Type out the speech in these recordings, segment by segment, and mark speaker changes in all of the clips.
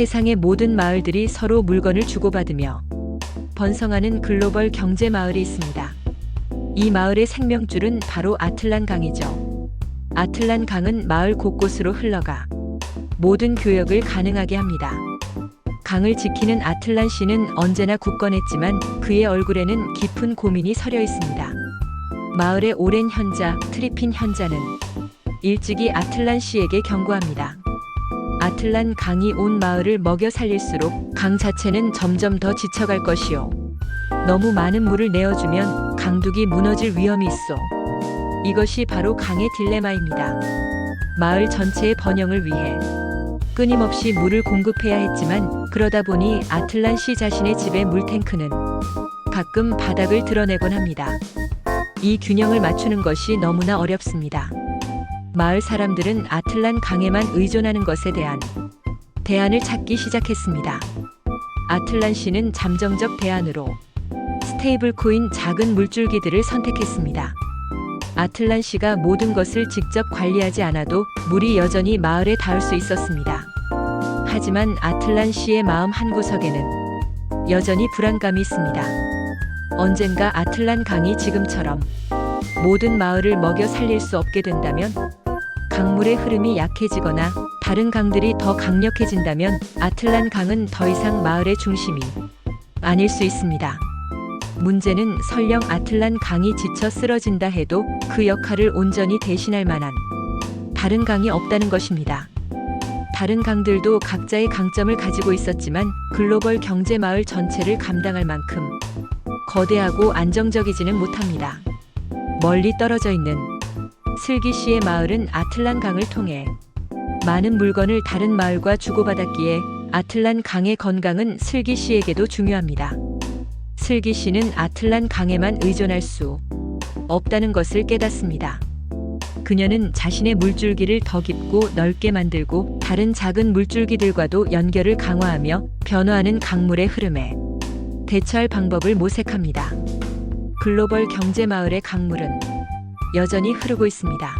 Speaker 1: 세상의 모든 마을들이 서로 물건을 주고받으며 번성하는 글로벌 경제 마을이 있습니다. 이 마을의 생명줄은 바로 아틀란 강이죠. 아틀란 강은 마을 곳곳으로 흘러가 모든 교역을 가능하게 합니다. 강을 지키는 아틀란 씨는 언제나 굳건했지만 그의 얼굴에는 깊은 고민이 서려 있습니다. 마을의 오랜 현자 트리핀 현자는 일찍이 아틀란 씨에게 경고합니다. 아틀란 강이 온 마을을 먹여 살릴수록 강 자체는 점점 더 지쳐갈 것이요. 너무 많은 물을 내어주면 강둑이 무너질 위험이 있어. 이것이 바로 강의 딜레마입니다. 마을 전체의 번영을 위해 끊임없이 물을 공급해야 했지만 그러다 보니 아틀란 씨 자신의 집의 물탱크는 가끔 바닥을 드러내곤 합니다. 이 균형을 맞추는 것이 너무나 어렵습니다. 마을 사람들은 아틀란 강에만 의존하는 것에 대한 대안을 찾기 시작했습니다. 아틀란 씨는 잠정적 대안으로 스테이블 코인 작은 물줄기들을 선택했습니다. 아틀란 씨가 모든 것을 직접 관리하지 않아도 물이 여전히 마을에 닿을 수 있었습니다. 하지만 아틀란 씨의 마음 한구석에는 여전히 불안감이 있습니다. 언젠가 아틀란 강이 지금처럼 모든 마을을 먹여 살릴 수 없게 된다면 강물의 흐름이 약해지거나 다른 강들이 더 강력해진다면 아틀란 강은 더 이상 마을의 중심이 아닐 수 있습니다. 문제는 설령 아틀란 강이 지쳐 쓰러진다 해도 그 역할을 온전히 대신할 만한 다른 강이 없다는 것입니다. 다른 강들도 각자의 강점을 가지고 있었지만 글로벌 경제 마을 전체를 감당할 만큼 거대하고 안정적이지는 못합니다. 멀리 떨어져 있는 슬기시의 마을은 아틀란 강을 통해 많은 물건을 다른 마을과 주고받았기에 아틀란 강의 건강은 슬기시에게도 중요합니다. 슬기시는 아틀란 강에만 의존할 수 없다는 것을 깨닫습니다. 그녀는 자신의 물줄기를 더 깊고 넓게 만들고 다른 작은 물줄기들과도 연결을 강화하며 변화하는 강물의 흐름에 대처할 방법을 모색합니다. 글로벌 경제 마을의 강물은 여전히 흐르고 있습니다.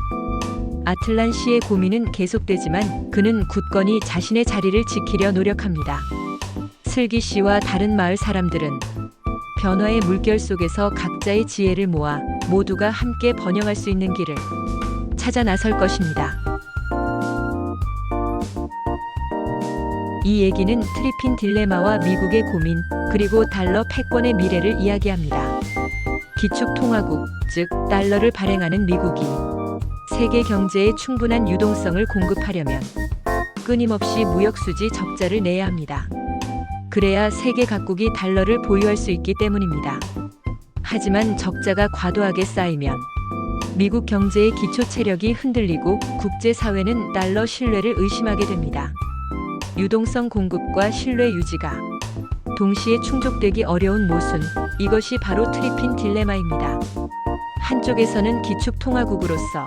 Speaker 1: 아틀란 씨의 고민은 계속되지만 그는 굳건히 자신의 자리를 지키려 노력합니다. 슬기 씨와 다른 마을 사람들은 변화의 물결 속에서 각자의 지혜를 모아 모두가 함께 번영할 수 있는 길을 찾아 나설 것입니다. 이 얘기는 트리핀 딜레마와 미국의 고민, 그리고 달러 패권의 미래를 이야기합니다. 기축통화국, 즉 달러를 발행하는 미국이 세계 경제에 충분한 유동성을 공급하려면 끊임없이 무역 수지 적자를 내야 합니다. 그래야 세계 각국이 달러를 보유할 수 있기 때문입니다. 하지만 적자가 과도하게 쌓이면 미국 경제의 기초 체력이 흔들리고 국제사회는 달러 신뢰를 의심하게 됩니다. 유동성 공급과 신뢰 유지가 동시에 충족되기 어려운 모순, 이것이 바로 트리핀 딜레마입니다. 한쪽에서는 기축통화국으로서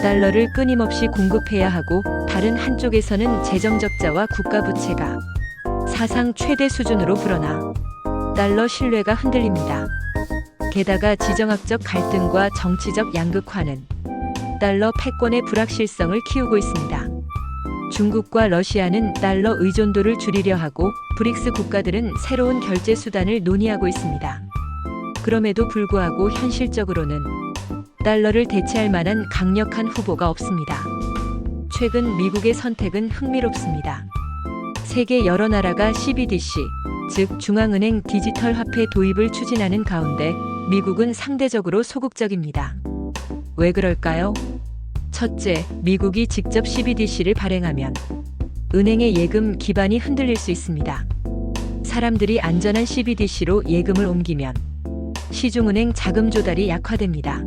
Speaker 1: 달러를 끊임없이 공급해야 하고 다른 한쪽에서는 재정 적자와 국가 부채가 사상 최대 수준으로 불어나 달러 신뢰가 흔들립니다. 게다가 지정학적 갈등과 정치적 양극화는 달러 패권의 불확실성을 키우고 있습니다. 중국과 러시아는 달러 의존도를 줄이려 하고 브릭스 국가들은 새로운 결제 수단을 논의하고 있습니다. 그럼에도 불구하고 현실적으로는 달러를 대체할 만한 강력한 후보가 없습니다. 최근 미국의 선택은 흥미롭습니다. 세계 여러 나라가 CBDC, 즉 중앙은행 디지털 화폐 도입을 추진하는 가운데 미국은 상대적으로 소극적입니다. 왜 그럴까요? 첫째, 미국이 직접 CBDC를 발행하면 은행의 예금 기반이 흔들릴 수 있습니다. 사람들이 안전한 CBDC로 예금을 옮기면 시중은행 자금 조달이 약화됩니다.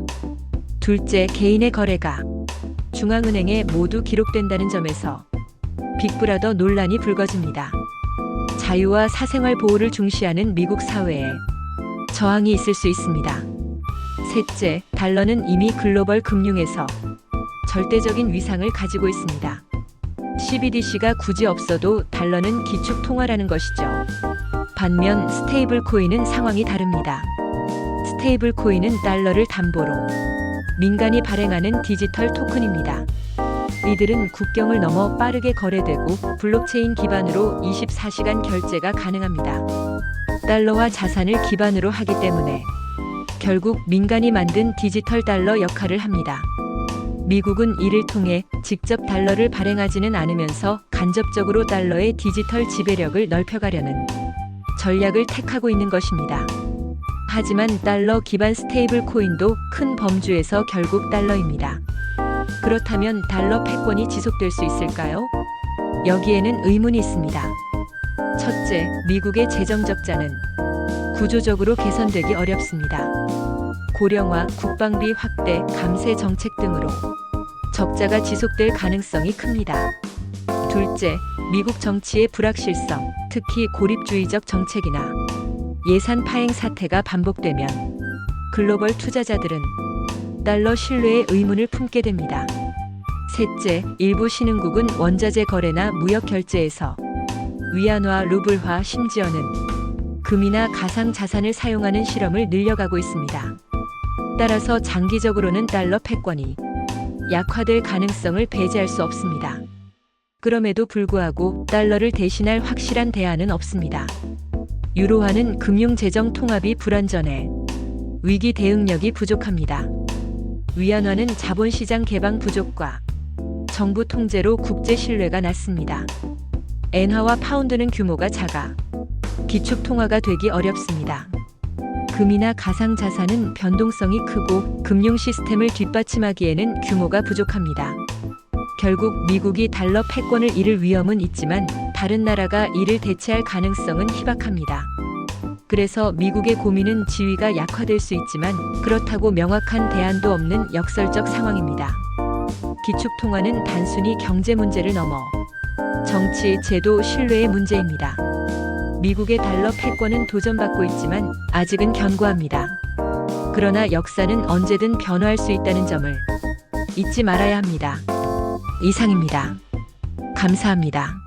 Speaker 1: 둘째, 개인의 거래가 중앙은행에 모두 기록된다는 점에서 빅브라더 논란이 불거집니다. 자유와 사생활 보호를 중시하는 미국 사회에 저항이 있을 수 있습니다. 셋째, 달러는 이미 글로벌 금융에서 절대적인 위상을 가지고 있습니다. CBDC가 굳이 없어도 달러는 기축 통화라는 것이죠. 반면 스테이블 코인은 상황이 다릅니다. 스테이블 코인은 달러를 담보로 민간이 발행하는 디지털 토큰입니다. 이들은 국경을 넘어 빠르게 거래되고 블록체인 기반으로 24시간 결제가 가능합니다. 달러와 자산을 기반으로 하기 때문에 결국 민간이 만든 디지털 달러 역할을 합니다. 미국은 이를 통해 직접 달러를 발행하지는 않으면서 간접적으로 달러의 디지털 지배력을 넓혀가려는 전략을 택하고 있는 것입니다. 하지만 달러 기반 스테이블 코인도 큰 범주에서 결국 달러입니다. 그렇다면 달러 패권이 지속될 수 있을까요? 여기에는 의문이 있습니다. 첫째, 미국의 재정 적자는 구조적으로 개선되기 어렵습니다. 고령화, 국방비 확대, 감세 정책 등으로 적자가 지속될 가능성이 큽니다. 둘째, 미국 정치의 불확실성, 특히 고립주의적 정책이나 예산 파행 사태가 반복되면 글로벌 투자자들은 달러 신뢰에 의문을 품게 됩니다. 셋째, 일부 신흥국은 원자재 거래나 무역 결제에서 위안화, 루블화, 심지어는 금이나 가상 자산을 사용하는 실험을 늘려가고 있습니다. 따라서 장기적으로는 달러 패권이 약화될 가능성을 배제할 수 없습니다. 그럼에도 불구하고 달러를 대신할 확실한 대안은 없습니다. 유로화는 금융재정 통합이 불완전해 위기 대응력이 부족합니다. 위안화는 자본시장 개방 부족과 정부 통제로 국제 신뢰가 낮습니다. 엔화와 파운드는 규모가 작아 기축 통화가 되기 어렵습니다. 금이나 가상 자산은 변동성이 크고 금융 시스템을 뒷받침하기에는 규모가 부족합니다. 결국 미국이 달러 패권을 잃을 위험은 있지만 다른 나라가 이를 대체할 가능성은 희박합니다. 그래서 미국의 고민은 지위가 약화될 수 있지만 그렇다고 명확한 대안도 없는 역설적 상황입니다. 기축 통화는 단순히 경제 문제를 넘어 정치, 제도, 신뢰의 문제입니다. 미국의 달러 패권은 도전받고 있지만 아직은 견고합니다. 그러나 역사는 언제든 변화할 수 있다는 점을 잊지 말아야 합니다. 이상입니다. 감사합니다.